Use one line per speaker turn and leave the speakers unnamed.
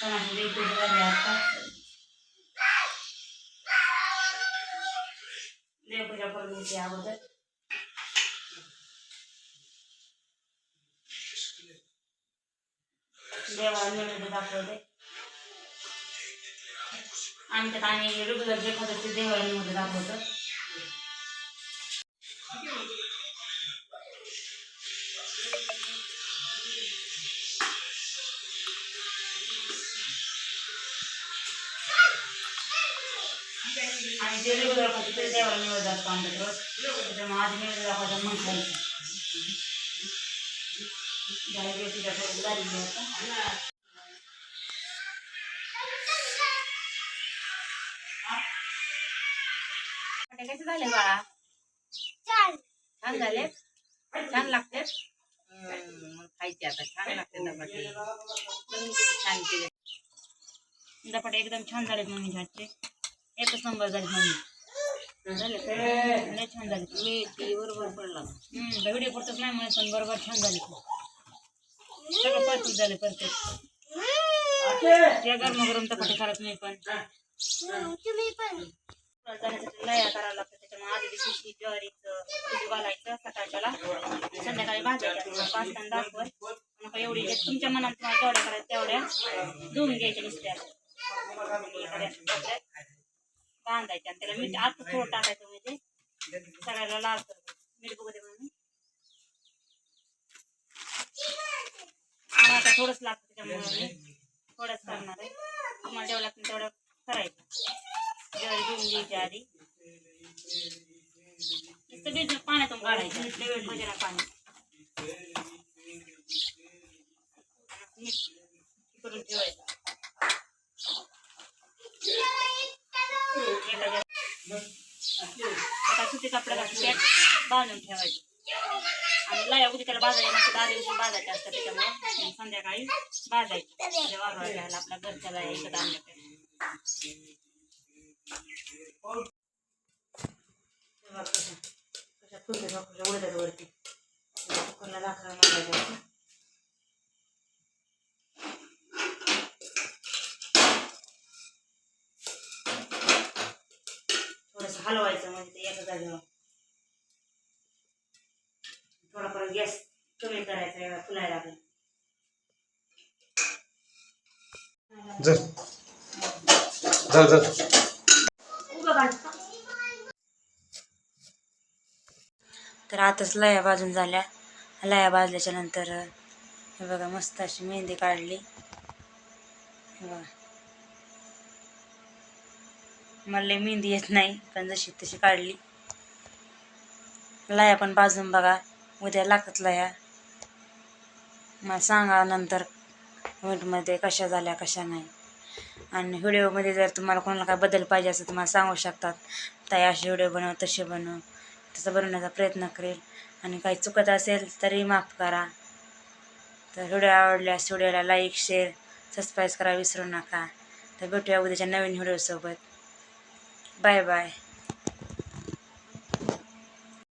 सणाची वेगवेगळी झाली आता. देवपूजा करून घेते अगोदर. देवाला नैवेद्य दाखवते आणि त्यात आम्ही रेग्युलर जे खातो ते देवाला नैवेद्य दाखवतो. आणि जे रेग्युलर खातो ते देवाला नैवेद्य दाखवतो आमच्याकडं त्याच्यामुळे आधी नैवेद्य दाखवायचं मग खायचं झाली देवपूजा करून झालेली आता.
कसे झाले बाळा छान झाले छान लागते खायचे आता छान लागते दपाटे छान केले
दपाटे एकदम छान झाले मम्मी झाडचे. एकच नंबर झाले मम्मी.
झाले
लय छान झाले.
मी ती बरोबर पडला
व्हिडिओ पुरतच नाही म्हणत पण बरोबर छान झाले. सगळं परफेक्ट झाले परफेक्ट. त्या गरम गरम धपाटे करत मी पण. लया करावं लागतं त्याच्यामुळे आधी दिवशी ज्वारीचं भिजू घालायचं सकाळच्याला. संध्याकाळी भाजायच्या पाच तास दाखवर नका एवढी तुमच्या मनात तुम्हाला जेवढ्या करायच्या तेवढ्या. धुवून घ्यायच्या नुसत्या. बांधायच्या आणि त्याला मीठ आता थोडं टाकायचं म्हणजे सगळ्याला लाल मीठ बघू दे म्हणून. आता थोडंच लागतं त्याच्यामुळे थोडंच करणार आहे. तुम्हाला जेवढं लागतं तेवढं करायचं. ज्वारी धुवून घ्यायची आधी. नुसतं भिजून पाण्यातून काढायचं. पाणी मीठ करून ठेवायचं एखाद्या ते कपडे घालून बांधून ठेवायचं. आणि लया उद्या त्याला बाजायला नसतं दहा दिवशी बाजायचे असतात त्याच्यामुळे. संध्याकाळी भाजायचं म्हणजे घ्यायला आपल्या घरच्याला एकदा आणलं कशा फुलते कशा उडतात वरती. कुकरला लाकडा मारायचं थोडंसं हलवायचं म्हणजे ते एका जागेवर. थोडा परत गॅस कमी करायचा फुलायला लागला.
जर जर जर.
उभं काढ. तर आताच लया भाजून झाल्या. लया भाजल्याच्या नंतर हे बघा मस्त अशी मेहंदी काढली. हे बघा. मला मेहंदी येत नाही पण जशी तशी काढली. लया पण बाजून बघा उद्या लागतात लया. मला सांगा नंतर कमेंटमध्ये कशा झाल्या कशा नाही. आणि व्हिडिओमध्ये जर तुम्हाला कोणाला काय बदल पाहिजे असेल तुम्हाला सांगू शकतात. ताई असे व्हिडिओ बनव तसे बनव. तसं बनवण्याचा प्रयत्न करेल. आणि काही चुकत असेल तरी माफ करा. तर व्हिडिओ आवडल्यास व्हिडिओला लाईक शेअर सबस्क्राईब करा विसरू नका. तर भेटूया उद्याच्या नवीन व्हिडिओसोबत. Bye bye.